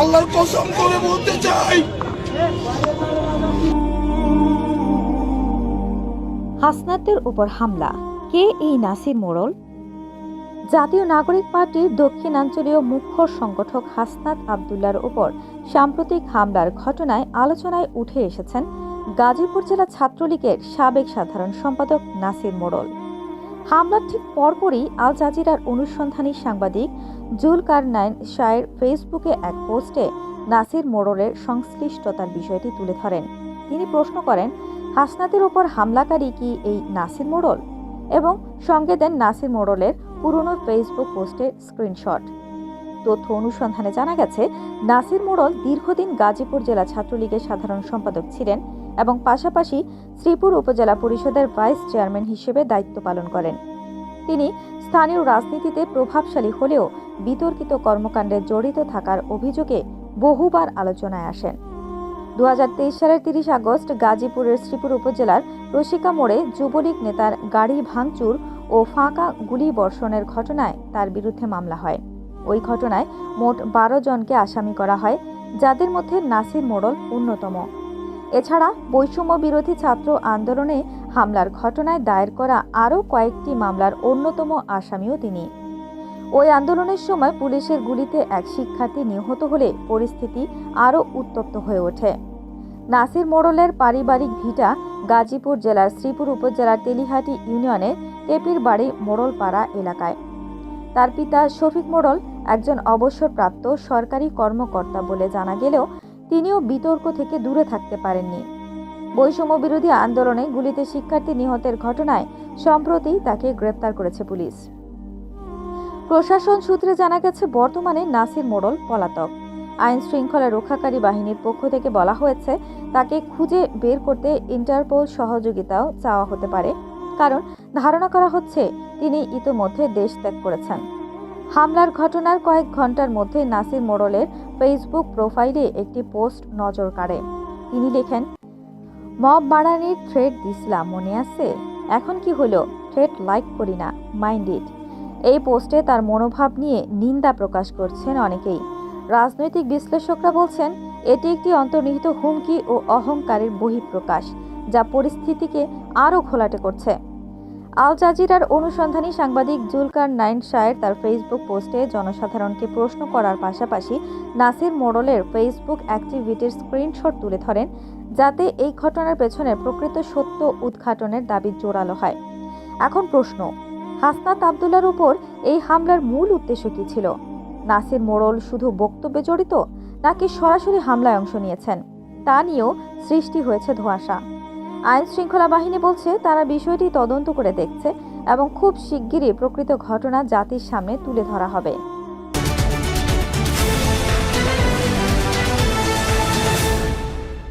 আল্লাহর কসম করে বলতে চাই। হাসনাতের উপর হামলা। কে এই নাসির মোড়ল? জাতীয় নাগরিক পার্টির দক্ষিণাঞ্চলীয় মুখ্য সংগঠক হাসনাত আবদুল্লার উপর সাম্প্রতিক হামলার ঘটনায় আলোচনায় উঠে এসেছেন গাজীপুর জেলা ছাত্রলীগের সাবেক সাধারণ সম্পাদক নাসির মোড়ল। হামলার ঠিক পরপরই আল জাজিরার অনুসন্ধানী সাংবাদিক জুলকার নাইন শায়ের ফেসবুকে এক পোস্টে নাসির মোড়লের সংশ্লিষ্টতার বিষয়টি তুলে ধরেন। তিনি প্রশ্ন করেন, হাসনাতের ওপর হামলাকারী কি এই নাসির মোড়ল? এবং সঙ্গে দেন নাসির মোড়লের পুরনো ফেসবুক পোস্টের স্ক্রিনশট। তথ্য অনুসন্ধানে জানা গেছে, নাসির মোড়ল দীর্ঘদিন গাজীপুর জেলা ছাত্রলীগের সাধারণ সম্পাদক ছিলেন। এবং পাশাপাশি শ্রীপুর উপজেলা পরিষদের ভাইস চেয়ারম্যান হিসেবে দায়িত্ব পালন করেন। তিনি স্থানীয় রাজনীতিতে প্রভাবশালী হলেও বিতর্কিত কর্মকাণ্ডে জড়িত থাকার অভিযোগে বহুবার আলোচনায় আসেন। দু হাজার তেইশ সালের তিরিশ আগস্ট গাজীপুরের শ্রীপুর উপজেলার রসিকা মোড়ে যুবলীগ নেতার গাড়ি ভাঙচুর ও ফাঁকা গুলি বর্ষণের ঘটনায় তার বিরুদ্ধে মামলা হয়। ওই ঘটনায় মোট বারো জনকে আসামি করা হয়, যাদের মধ্যে নাসির মোড়ল অন্যতম। এছাড়া বৈষম্য বিরোধী ছাত্র আন্দোলনে হামলার ঘটনায় দায়ের করা আরও কয়েকটি মামলার অন্যতম আসামিও তিনি। ওই আন্দোলনের সময় পুলিশের গুলিতে এক শিক্ষার্থী নিহত হলে পরিস্থিতি আরও উত্তপ্ত হয়ে ওঠে। নাসির মোড়লের পারিবারিক ভিটা গাজীপুর জেলার শ্রীপুর উপজেলার তেলিহাটি ইউনিয়নের টেপির বাড়ি মোড়লপাড়া এলাকায়। তার পিতা শফিক মোড়ল একজন অবসরপ্রাপ্ত সরকারি কর্মকর্তা বলে জানা গেলেও তিনিও বিতর্ক থেকে দূরে থাকতে পারেননি। বৈষম্য বিরোধী আন্দোলনে গুলিতে শিক্ষার্থী নিহতের ঘটনায় সম্প্রতি তাকে গ্রেপ্তার করেছে পুলিশ। প্রশাসন সূত্রে জানা গেছে, বর্তমানে নাসির মোড়ল পলাতক। আইন শৃঙ্খলা রক্ষাকারী বাহিনীর পক্ষ থেকে বলা হয়েছে, তাকে খুঁজে বের করতে ইন্টারপোল সহযোগিতাও চাওয়া হতে পারে। কারণ ধারণা করা হচ্ছে, তিনি ইতোমধ্যে দেশ ত্যাগ করেছেন। হামলার ঘটনার কয়েক ঘণ্টার মধ্যে নাসির মোড়লের ফেসবুক প্রোফাইলে একটি পোস্ট নজর কাড়ে। তিনি লেখেন, মব বাড়ানির থ্রেড দিছিলাম, মনে আছে? এখন কি হলো? থ্রেড লাইক করি না, মাইন্ড ইট। এই পোস্টে তার মনোভাব নিয়ে নিন্দা প্রকাশ করছেন অনেকেই। রাজনৈতিক বিশ্লেষকরা বলছেন, এটি একটি অন্তর্নিহিত হুমকি ও অহংকারের বহিঃপ্রকাশ, যা পরিস্থিতিকে আরও ঘোলাটে করছে। আল জাজিরার অনুসন্ধানী সাংবাদিক জুলকার নাইন শায়ের তার ফেসবুক পোস্টে জনসাধারণকে প্রশ্ন করার পাশাপাশি নাসির মোড়লের ফেসবুক অ্যাক্টিভিটির স্ক্রিনশট তুলে ধরেন, যাতে এই ঘটনার পেছনে প্রকৃত সত্য উদ্ঘাটনের দাবি জোরালো হয়। এখন প্রশ্ন, হাসনাত আবদুল্লার উপর এই হামলার মূল উদ্দেশ্য কী ছিল? নাসির মোড়ল শুধু বক্তব্যে জড়িত, নাকি সরাসরি হামলায় অংশ নিয়েছেন? তা নিয়েও সৃষ্টি হয়েছে ধোঁয়াশা। আইন শৃঙ্খলা বাহিনী বলছে, তারা বিষয়টি তদন্ত করে দেখছে এবং খুব শিগগিরই প্রকৃত ঘটনা জাতির সামনে তুলে ধরা হবে।